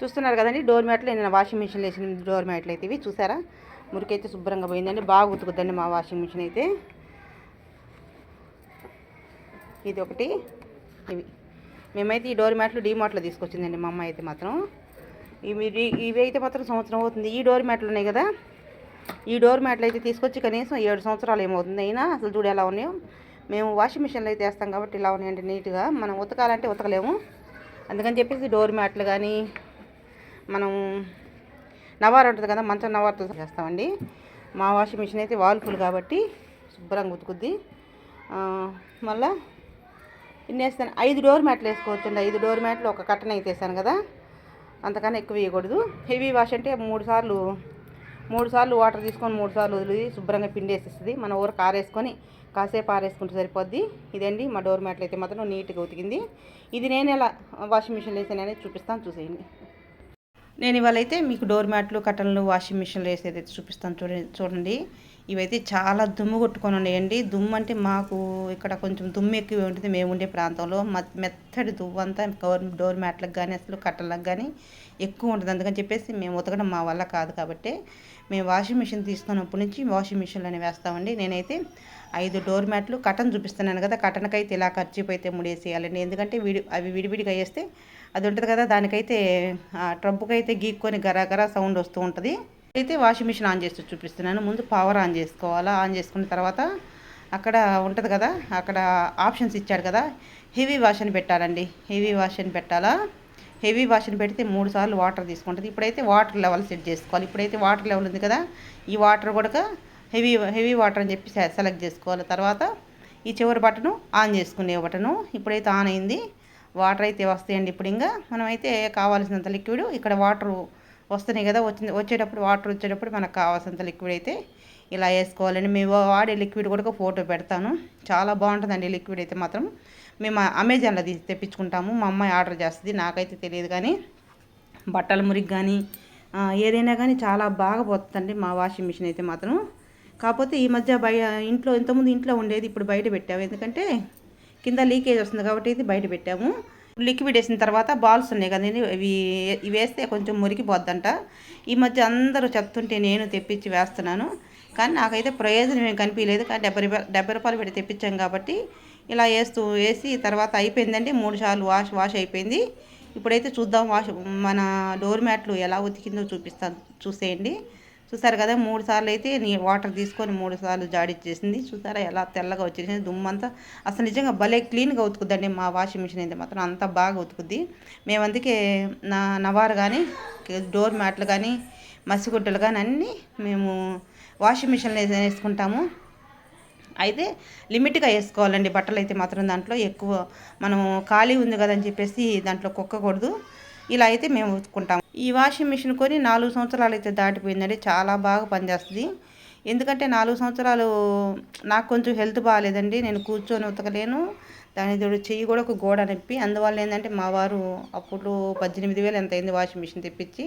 చూస్తున్నారు కదండి డోర్ మ్యాట్లు నేను వాషింగ్ మిషన్లో వేసిన డోర్ మ్యాట్లు అయితే ఇవి చూసారా? మురికైతే శుభ్రంగా పోయిందండి బాగా ఉతుకుద్దండి మా వాషింగ్ మిషన్ అయితే. ఇది ఒకటి ఇవి. మేమైతే ఈ డోర్ మ్యాట్లు డీమార్ట్లో తీసుకొచ్చిందండి మా అమ్మ అయితే మాత్రం. ఇవి ఇవి అయితే మాత్రం సంవత్సరం అవుతుంది. ఈ డోర్ మ్యాట్లు ఉన్నాయి కదా ఈ డోర్ మ్యాట్లు అయితే తీసుకొచ్చి కనీసం ఏడు సంవత్సరాలు ఏమవుతుంది? అయినా అసలు చూడు ఎలా ఉన్నాయో. మేము వాషింగ్ మిషన్లో అయితే వేస్తాం కాబట్టి ఇలా ఉన్నాయండి నీట్గా మనం ఉతకాలంటే ఉతకలేము. అందుకని చెప్పేసి డోర్ మ్యాట్లు కానీ మనం నవార్ ఉంటుంది కదా మంచం నవార్తో చేస్తామండి. మా వాషింగ్ మిషన్ అయితే వాల్ఫుల్ కాబట్టి శుభ్రంగా ఉతుకుద్ది. మళ్ళా ఇన్ని వేస్తాను. ఐదు డోర్ మ్యాట్లు వేసుకోవచ్చండి ఐదు డోర్ మ్యాట్లు ఒక కట్టన అయితే వేసాను కదా. అంతకన్నా ఎక్కువ వేయకూడదు. హెవీ వాష్ అంటే మూడు సార్లు మూడు సార్లు వాటర్ తీసుకొని మూడు సార్లు వదిలి శుభ్రంగా పిండి వేసేస్తుంది. మన ఊరకు ఆరేసుకొని కాసేపు ఆరేసుకుంటే సరిపోద్ది. ఇదండి మా డోర్ మ్యాట్లు అయితే మాత్రం నీట్గా ఉతికింది. ఇది నేను ఎలా వాషింగ్ మిషన్లో అనేది చూపిస్తాను చూసేయండి. నేను ఇవాళైతే మీకు డోర్ మ్యాట్లు కట్టన్లు వాషింగ్ మిషన్లు వేసేది చూపిస్తాను చూడండి. చూడండి. ఇవైతే చాలా దుమ్ము కొట్టుకొని ఉన్నాయండి. దుమ్ము అంటే మాకు ఇక్కడ కొంచెం దుమ్ము ఎక్కువ ఉంటుంది. మేము ఉండే ప్రాంతంలో మ- మెత్తడి దువ్వు అంతా డోర్ డోర్ మ్యాట్లకు కానీ అసలు కట్టలకు కానీ ఎక్కువ ఉంటుంది. అందుకని చెప్పేసి మేము ఉతకడం మా వల్ల కాదు కాబట్టి మేము వాషింగ్ మిషన్ తీసుకున్నప్పటి నుంచి వాషింగ్ మిషన్లోనే వేస్తామండి. నేనైతే ఐదు డోర్ మ్యాట్లు కటన్ చూపిస్తున్నాను కదా కటన్కైతే ఇలా ఖర్చు అయితే ముడేసేయాలండి. ఎందుకంటే విడి అవి విడివిడిగా వేస్తే అది ఉంటుంది కదా దానికైతే ఆ అయితే గీక్కొని గరాగరా సౌండ్ వస్తూ ఉంటుంది. అయితే వాషింగ్ మిషన్ ఆన్ చేస్తూ చూపిస్తున్నాను. ముందు పవర్ ఆన్ చేసుకోవాలా? ఆన్ చేసుకున్న తర్వాత అక్కడ ఉంటుంది కదా అక్కడ ఆప్షన్స్ ఇచ్చాడు కదా హెవీ వాష్ అని పెట్టాలండి. హెవీ వాష్ అని పెట్టాలా? హెవీ వాష్ అని పెడితే మూడు సార్లు వాటర్ తీసుకుంటుంది. ఇప్పుడైతే వాటర్ లెవెల్ సెట్ చేసుకోవాలి. ఇప్పుడైతే వాటర్ లెవెల్ ఉంది కదా ఈ వాటర్ కూడా హెవీ హెవీ వాటర్ అని చెప్పి సెలెక్ట్ చేసుకోవాలి. తర్వాత ఈ చివరి బటను ఆన్ చేసుకునే బటను ఇప్పుడైతే ఆన్ అయింది. వాటర్ అయితే వస్తాయండి ఇప్పుడు ఇంకా. మనమైతే కావాల్సినంత లిక్విడ్ ఇక్కడ వాటరు వస్తున్నాయి కదా వచ్చింది వచ్చేటప్పుడు వాటర్ వచ్చేటప్పుడు మనకు కావాల్సినంత లిక్విడ్ అయితే ఇలా వేసుకోవాలండి. మేము వాడే లిక్విడ్ కూడా ఫోటో పెడతాను. చాలా బాగుంటుందండి లిక్విడ్ అయితే మాత్రం. మేము అమెజాన్లో తీసి తెప్పించుకుంటాము. మా అమ్మాయి ఆర్డర్ చేస్తుంది నాకైతే తెలియదు కానీ బట్టల మురికి కానీ ఏదైనా కానీ చాలా బాగా పోతుందండి మా వాషింగ్ మిషన్ అయితే మాత్రం. కాకపోతే ఈ మధ్య బయ ఇంట్లో ఇంతకుముందు ఇంట్లో ఉండేది ఇప్పుడు బయట పెట్టాము. ఎందుకంటే కింద లీకేజ్ వస్తుంది కాబట్టి ఇది బయట పెట్టాము. లిక్విడ్ వేసిన తర్వాత బాల్స్ ఉన్నాయి కదా ఇవి ఇవి వేస్తే కొంచెం మురికిపోద్దంట. ఈ మధ్య అందరూ చెప్తుంటే నేను తెప్పించి వేస్తున్నాను. కానీ నాకైతే ప్రయోజనం ఏం కనిపించలేదు. కానీ డెబ్బై రూపాయలు డెబ్బై రూపాయలు పెట్టి తెప్పించాం కాబట్టి ఇలా వేస్తూ వేసి తర్వాత అయిపోయిందండి. మూడు సార్లు వాష్ వాష్ అయిపోయింది. ఇప్పుడైతే చూద్దాం వాష్ మన డోర్ మ్యాట్లు ఎలా ఉతికిందో చూపిస్తాను చూసేయండి. చూసారు కదా మూడు సార్లు అయితే నీ వాటర్ తీసుకొని మూడు సార్లు జాడిచ్చేసింది. చూసారా ఎలా తెల్లగా వచ్చేసింది. దుమ్మంతా అసలు నిజంగా భలే క్లీన్గా ఉతుకుద్దండి మా వాషింగ్ మిషన్ అయితే మాత్రం అంతా బాగా ఉతుకుద్ది. మేము అందుకే నా నవారు కానీ డోర్ మ్యాట్లు కానీ మసిగుడ్డలు కానీ అన్నీ మేము వాషింగ్ మిషన్లో వేసుకుంటాము. అయితే లిమిట్గా వేసుకోవాలండి బట్టలు అయితే మాత్రం దాంట్లో ఎక్కువ. మనం ఖాళీ ఉంది కదని చెప్పేసి దాంట్లో కుక్కకూడదు. ఇలా అయితే మేము ఉతుక్కుంటాము. ఈ వాషింగ్ మిషన్ కొని నాలుగు సంవత్సరాలు అయితే దాటిపోయిందండి. చాలా బాగా పనిచేస్తుంది. ఎందుకంటే నాలుగు సంవత్సరాలు నాకు కొంచెం హెల్త్ బాగాలేదండి. నేను కూర్చొని ఉతకలేను. దాని తోడు చెయ్యి కూడా ఒక గోడ నొప్పి. అందువల్ల ఏంటంటే మా వారు అప్పుడు పద్దెనిమిది వేలు ఎంత అయింది వాషింగ్ మిషన్ తెప్పించి.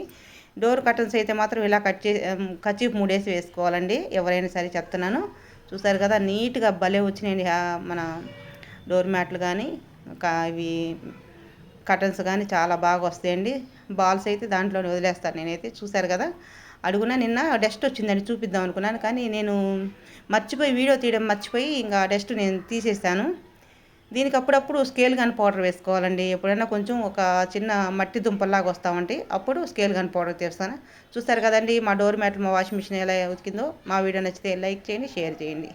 డోర్ కర్టన్స్ అయితే మాత్రం ఇలా కట్ చేసి కచ్చిప్ మూడేసి వేసుకోవాలండి. ఎవరైనా సరే చెప్తున్నాను. చూసారు కదా నీట్గా భలే వచ్చినాయండి. మన డోర్ మ్యాట్లు కానీ ఇవి కటన్స్ కానీ చాలా బాగా వస్తాయండి. బాల్స్ అయితే దాంట్లోనే వదిలేస్తాను నేనైతే. చూశారు కదా? అడుగున నిన్న డస్ట్ వచ్చిందని చూపిద్దాం అనుకున్నాను. కానీ నేను మర్చిపోయి వీడియో తీయడం మర్చిపోయి ఇంకా డస్ట్ నేను తీసేసాను. దీనికి అప్పుడప్పుడు స్కేల్ గన్ పౌడర్ వేసుకోవాలండి. ఎప్పుడైనా కొంచెం ఒక చిన్న మట్టి దుంపల్లాగా వస్తామంటే అప్పుడు స్కేల్ గన్ పౌడర్ తీస్తాను. చూస్తారు కదండి? మా డోర్ మ్యాట్ మా వాషింగ్ మిషన్ ఎలా ఉతికిందో. మా వీడియో నచ్చితే లైక్ చేయండి షేర్ చేయండి.